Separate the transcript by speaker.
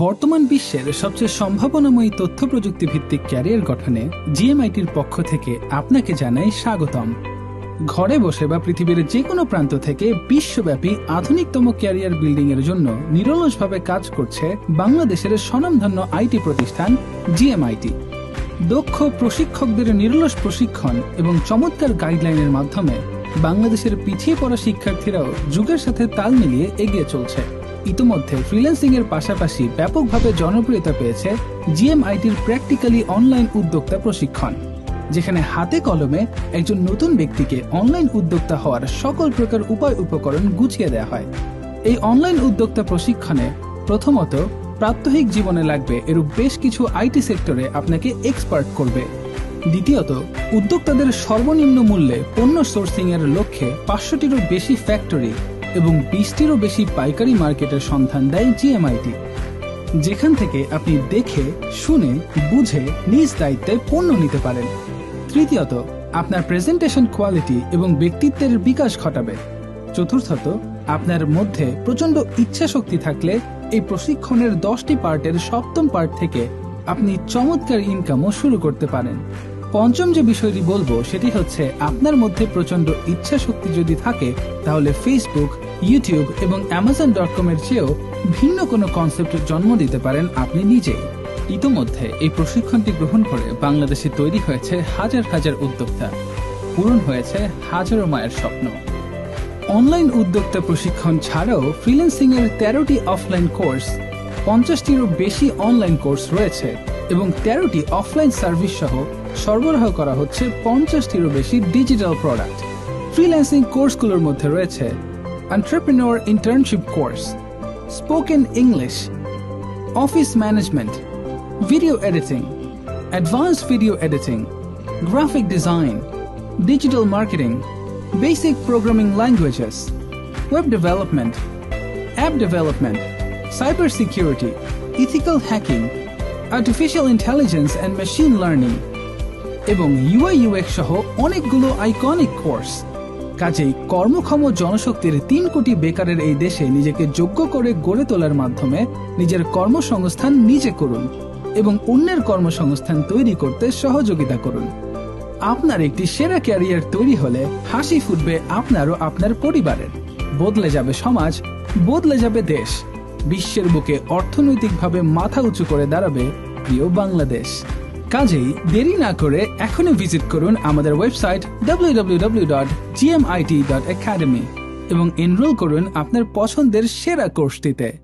Speaker 1: বর্তমান বিশ্বের সবচেয়ে সম্ভাবনাময়ী তথ্য প্রযুক্তি ভিত্তিক ক্যারিয়ার গঠনে জিএমআইটির পক্ষ থেকে আপনাকে জানাই স্বাগতম। ঘরে বসে বা পৃথিবীর যে কোনো প্রান্ত থেকে বিশ্বব্যাপী আধুনিকতম ক্যারিয়ার বিল্ডিং এর জন্য নিরলসভাবে কাজ করছে বাংলাদেশের স্বনামধন্য আইটি প্রতিষ্ঠান জিএমআইটি। দক্ষ প্রশিক্ষকদের নিরলস প্রশিক্ষণ এবং চমৎকার গাইডলাইনের মাধ্যমে বাংলাদেশের পিছিয়ে পড়া শিক্ষার্থীরাও যুগের সাথে তাল মিলিয়ে এগিয়ে চলছে। ইতোমধ্যে ফ্রিল্যান্সিং এর পাশাপাশি ব্যাপকভাবে জনপ্রিয়তা পেয়েছে জিএমআইটির প্র্যাকটিক্যালি অনলাইন উদ্যোক্তা প্রশিক্ষণ, যেখানে হাতে কলমে একজন নতুন ব্যক্তিকে অনলাইন উদ্যোক্তা হওয়ার সকল প্রকার উপায় উপকরণ গুছিয়ে দেওয়া হয়। এই অনলাইন উদ্যোক্তা প্রশিক্ষণে প্রথমত প্রাত্যহিক জীবনে লাগবে এরূপ বেশ কিছু আইটি সেক্টরে আপনাকে এক্সপার্ট করবে। দ্বিতীয়ত, উদ্যোক্তাদের সর্বনিম্ন মূল্যে পণ্য সোর্সিং এর লক্ষ্যে পাঁচশোটিরও বেশি ফ্যাক্টরি এবং বিশটিরও বেশি পাইকারি মার্কেটের সন্ধান দেয় জিএমআইটি। যেখান থেকে আপনি দেখে, শুনে, বুঝে নিজ দায়িত্বে পণ্য নিতে পারেন। তৃতীয়ত, আপনার প্রেজেন্টেশন কোয়ালিটি এবং ব্যক্তিত্বের বিকাশ ঘটাবে। চতুর্থত, আপনার মধ্যে প্রচণ্ড ইচ্ছা শক্তি থাকলে এই প্রশিক্ষণের দশটি পার্টের সপ্তম পার্ট থেকে আপনি চমৎকার ইনকামও শুরু করতে পারেন। পঞ্চম যে বিষয়টি বলব, সেটি হচ্ছে আপনার মধ্যে প্রচণ্ড ইচ্ছা শক্তি যদি থাকে, তাহলে ফেসবুক ইউটিউব এবং অ্যামাজন ডট কম এর চেয়েও ভিন্ন কোনো কনসেপ্ট জন্ম দিতে পারেন আপনি নিজেই ইতোমধ্যে এই প্রশিক্ষণটি গ্রহণ করে বাংলাদেশে তৈরি হয়েছে হাজার হাজার উদ্যোক্তা। পূরণ হয়েছে হাজারো মায়ের স্বপ্ন। অনলাইন উদ্যোক্তা প্রশিক্ষণ ছাড়াও ফ্রিল্যান্সিং এর তেরোটি অফলাইন কোর্স পঞ্চাশটিরও বেশি অনলাইন কোর্স রয়েছে এবং তেরোটি অফলাইন সার্ভিস সহ সরবরাহ করা হচ্ছে পঞ্চাশটিরও বেশি ডিজিটাল প্রোডাক্ট ফ্রিল্যান্সিং কোর্সগুলোর মধ্যে রয়েছে entrepreneur internship course spoken English office management video editing, advanced video editing, graphic design, digital marketing, basic programming languages, web development, app development, cybersecurity, ethical hacking, artificial intelligence and machine learning, এবং UX সহ অনেকগুলো iconic course কাজেই কর্মক্ষম জনশক্তির তিন কোটি বেকারের এই দেশে নিজেকে যোগ্য করে গড়ে তোলার মাধ্যমে নিজের কর্মসংস্থান নিজে করুন এবং অন্যের কর্মসংস্থান তৈরি করতে সহযোগিতা করুন। আপনার একটি সেরা ক্যারিয়ার তৈরি হলে হাসি ফুটবে আপনারও আপনার পরিবারের। বদলে যাবে সমাজ, বদলে যাবে দেশ। বিশ্বের বুকে অর্থনৈতিকভাবে মাথা উঁচু করে দাঁড়াবে প্রিয় বাংলাদেশ। কাজেই দেরি না করে এখনই ভিজিট করুন আমাদের ওয়েবসাইট www.gmit.academy এবং এনরোল করুন আপনার পছন্দের সেরা কোর্সটিতে